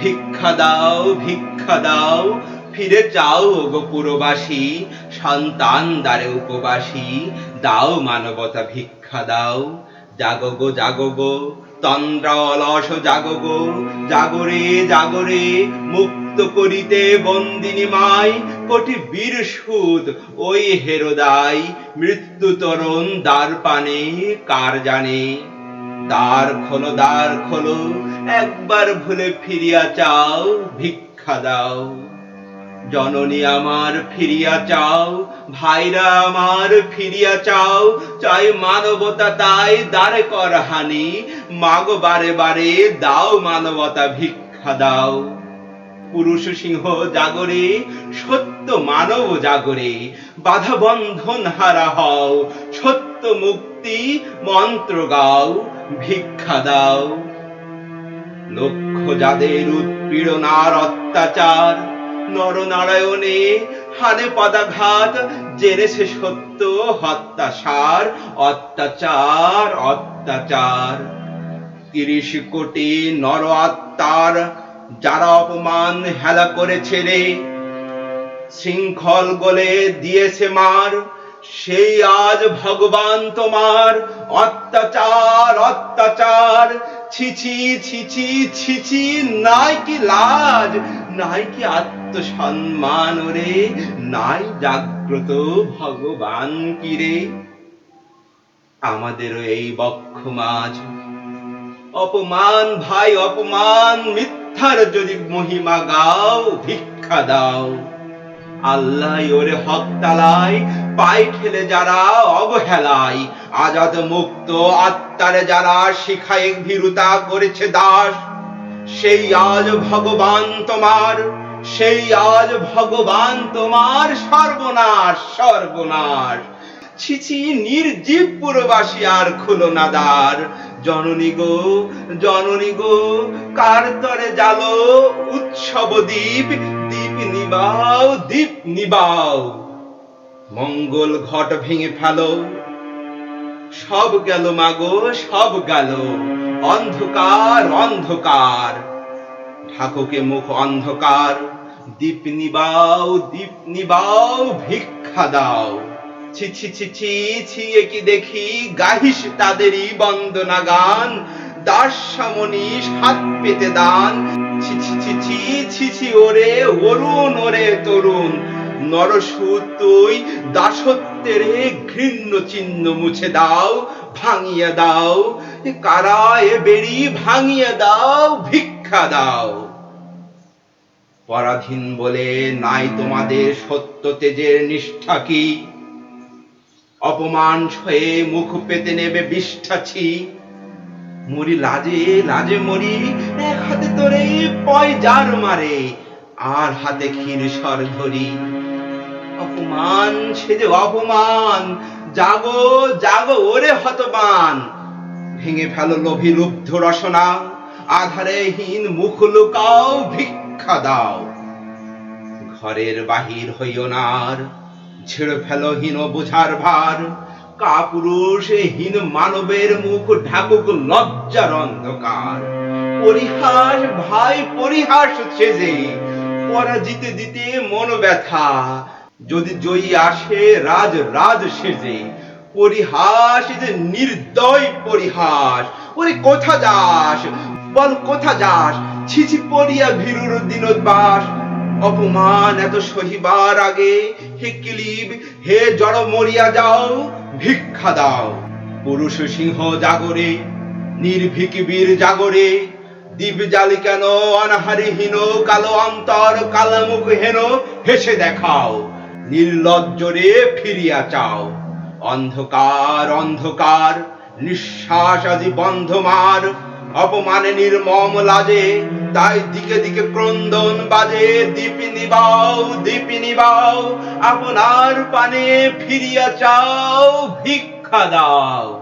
ভিক্ষা দাও ভিক্ষা দাও। ফিরে যাও গো পুরবাসী, সন্তান দ্বারে উপবাসী। দাও মানবতা ভিক্ষা দাও। জাগো গো জাগো গো তন্দ্রা অলস জাগো গো জাগরে জাগরে মুক্ত করিতে বন্দিনী মাই। কোটি বীর সুদ ওই হেরোদাই। মৃত্যু তরুণ দ্বার পানে, কার জানে? দ্বার খোলো দ্বার খোলো, একবার ভুলে ফিরিয়া চাও, ভিক্ষা দাও। জননী আমার ফিরিয়া চাও, ভাইরা আমার ফিরিয়া চাও, চাই মানবতা তাই দাঁড়ে কর হানি মাগো বারে বারে দাও মানবতা, ভিক্ষা দাও। পুরুষ সিংহ জাগরে, সত্য মানব জাগরে। বাধা বন্ধন হারা হও, সত্য মুক্তি মন্ত্র গাও, ভিক্ষা দাও। লক্ষ যাদের উৎপীড়নার অত্যাচার, নরনারায়ণে হানে পদাঘাত জেনেছে সত্য হত্যাসার অত্যাচার অত্যাচার। তিরিশ কোটি নর আত্মার যারা অপমান হেলা করেছে রে, শৃঙ্খল গলে দিয়েছে মার, সেই আজ ভগবান তোমার। অত্যাচার অত্যাচার ছিছি ছিছি ছিছি নাই কি লাজ, নাই কি আত্মসম্মান রে, নাই জাগ্রত ভগবান কি রে। আমাদেরও এই বক্ষ মাঝ, অপমান ভাই, অপমান মিথ্যার যদি মহিমা গাও, ভিক্ষা দাও, আল্লাহ ওরে তালাই পাই ঠেলে যারা অবহেলায়, আজাদ মুক্ত আত্মারে যারা শিখায় ভীরুতা করেছে দাস, সেই আজ ভগবান তোমার, সেই আজ ভগবান তোমার সর্বনাশ সর্বনাশ। ছিছি নির্জীব পুরবাসী আর খুলো না দ্বার। জননী গো জননী গো, কার তরে জালো উৎসব দ্বীপ? দ্বীপ নিবাও দ্বীপ নিবাও। মঙ্গল ঘট ভেঙে ফেলো। সব গেল মাগো, সব গেল। অন্ধকার অন্ধকার। ঠাকুকে মুখ অন্ধকার। দীপ নিবাও দীপ নিবাও, ভিক্ষা দাও। ছি ছি ছি ছি ছি কি দেখি? গাহিস তাদেরই বন্দনা গান দাস সামনি হাত পেতে দান। ছি ছি ছি ছি ছি ছি, ওরে, অরুণ, ওরে, তরুণ। নরসুর তুই দাসত্বের ঘৃণ্য চিহ্ন মুছে দাও, ভাঙিয়ে দাও। কারা এ বেড়ি ভাঙিয়া দাও, ভিক্ষা দাও। পরাধীন বলে, নাই তোমাদের সত্য তেজের নিষ্ঠা কি? অপমান সয়ে মুখ পেতে নেবে বিষ্ঠাছি। মরি লাজে লাজে মরি এক হাতে তোরে পয় জার মারে, আর হাতে ক্ষীর সর ধরি। অপমান, সে যে অপমান, জাগো জাগো ওরে হতবান। ভেঙে ফেলো লোভী লুব্ধ রসনা, আধারে হীন মুখ লুকাও ভিক্ষা দাও। ঘরের বাহির হইও নার ছেড়ে ফেলো হীন বোঝার ভার। কাপুরুষ হীন মানবের মুখ ঢাকুক লজ্জার অন্ধকার। পরিহাস ভাই, পরিহাস সেজে, পরাজিত দিতে মন ব্যথা। যদি জয়ী আসে, রাজ রাজ সেজে। পরিহাস যে নির্দয় পরিহাস। ওরে, কোথা যাস? বল, কোথা যাস? ছিছি পড়িয়া ভীরুর দিনোদ্বাস। অপমান এত সহিবার আগে হে কিলিব, হে জড় মরিয়া যাও, ভিক্ষা দাও। পুরুষ সিংহ জাগরে, নির্ভীক বীর জাগরে দ্বীপ জালি কেন, অনাহারিহীন, কালো অন্তর, কালামুখ হেন, হেসে দেখাও। নির্লজ্জরে ফিরিয়া চাও। অন্ধকার অন্ধকার, নিঃশ্বাস আজি বন্ধ মার। অপমানে নির্মম লাজে তাই দিকে দিকে ক্রন্দন বাজে দীপিনী নিবাও দীপিনী বাউ আপনার পানে ফিরিয়া চাও, ভিক্ষা দাও।